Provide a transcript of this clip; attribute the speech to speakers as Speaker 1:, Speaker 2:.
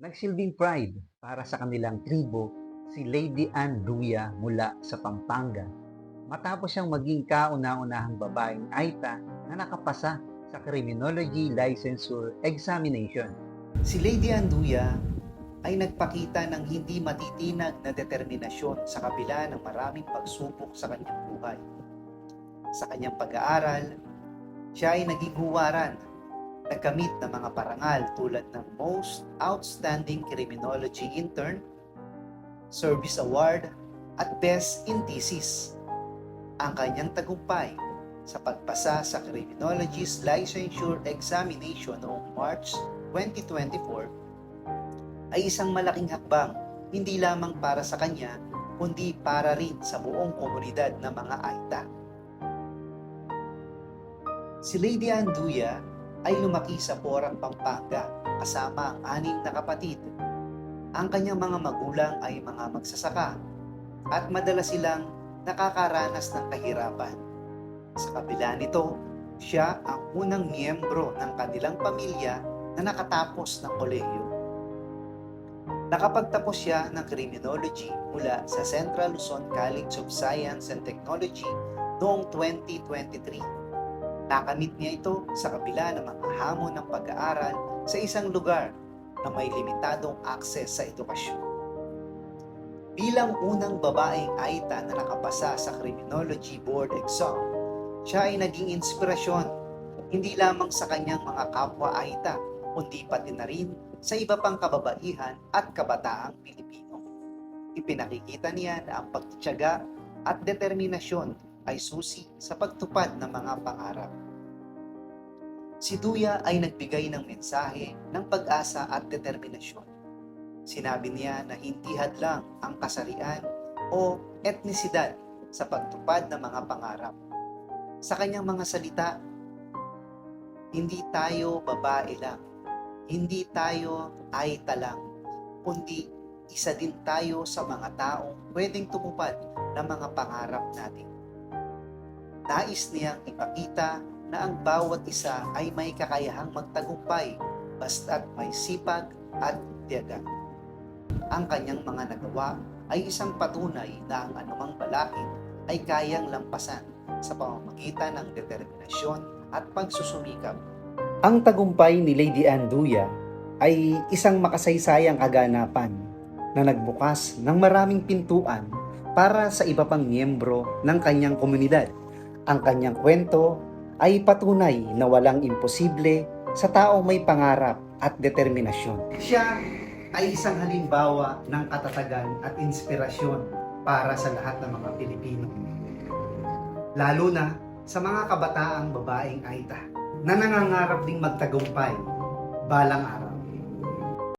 Speaker 1: Nagsilbing pride para sa kanilang tribo si Lady Ann Duya mula sa Pampanga matapos siyang maging kauna-unahang babaeng Aita na nakapasa sa Criminology Licensure Examination.
Speaker 2: Si Lady Anduya ay nagpakita ng hindi matitinag na determinasyon sa kabila ng maraming pagsubok sa kanyang buhay. Sa kanyang pag-aaral, siya ay naging nagkamit ng mga parangal tulad ng Most Outstanding Criminology Intern, Service Award, at Best in Thesis. Ang kanyang tagumpay sa pagpasa sa Criminology's Licensure Examination noong March 2024 ay isang malaking hakbang hindi lamang para sa kanya kundi para rin sa buong komunidad ng mga Aita. Si Lady Anduya ay lumaki sa Porang, Pampanga kasama ang anim na kapatid. Ang kanyang mga magulang ay mga magsasaka at madalas silang nakakaranas ng kahirapan. Sa kabila nito, siya ang unang miyembro ng kanilang pamilya na nakatapos ng kolehiyo. Nakapagtapos siya ng criminology mula sa Central Luzon College of Science and Technology noong 2023. Nakamit niya ito sa kabila ng mga hamon ng pag-aaral sa isang lugar na may limitadong akses sa edukasyon. Bilang unang babaeng Aita na nakapasa sa Criminology Board exam, siya ay naging inspirasyon hindi lamang sa kanyang mga kapwa Aita, kundi pati na rin sa iba pang kababaihan at kabataang Pilipino. Ipinakikita niya na ang pagtitiyaga at determinasyon ay susi sa pagtupad ng mga pangarap. Si Duya ay nagbigay ng mensahe ng pag-asa at determinasyon. Sinabi niya na hindi hadlang ang kasarian o etnisidad sa pagtupad ng mga pangarap. Sa kanyang mga salita, hindi tayo babae lang, hindi tayo ay talang, kundi isa din tayo sa mga taong pwedeng tumupad ng mga pangarap natin. Nais niyang ipakita na ang bawat isa ay may kakayahang magtagumpay basta't may sipag at tiyaga. Ang kanyang mga nagawa ay isang patunay na ang anumang balakid ay kayang lampasan sa pamamagitan ng determinasyon at pagsusumikap. Ang tagumpay ni Lady Anduya ay isang makasaysayang kaganapan na nagbukas ng maraming pintuan para sa iba pang miyembro ng kanyang komunidad. Ang kanyang kwento ay patunay na walang imposible sa taong may pangarap at determinasyon. Siya ay isang halimbawa ng katatagan at inspirasyon para sa lahat ng mga Pilipino. Lalo na sa mga kabataang babaeng Aita na nangangarap ding magtagumpay balang araw.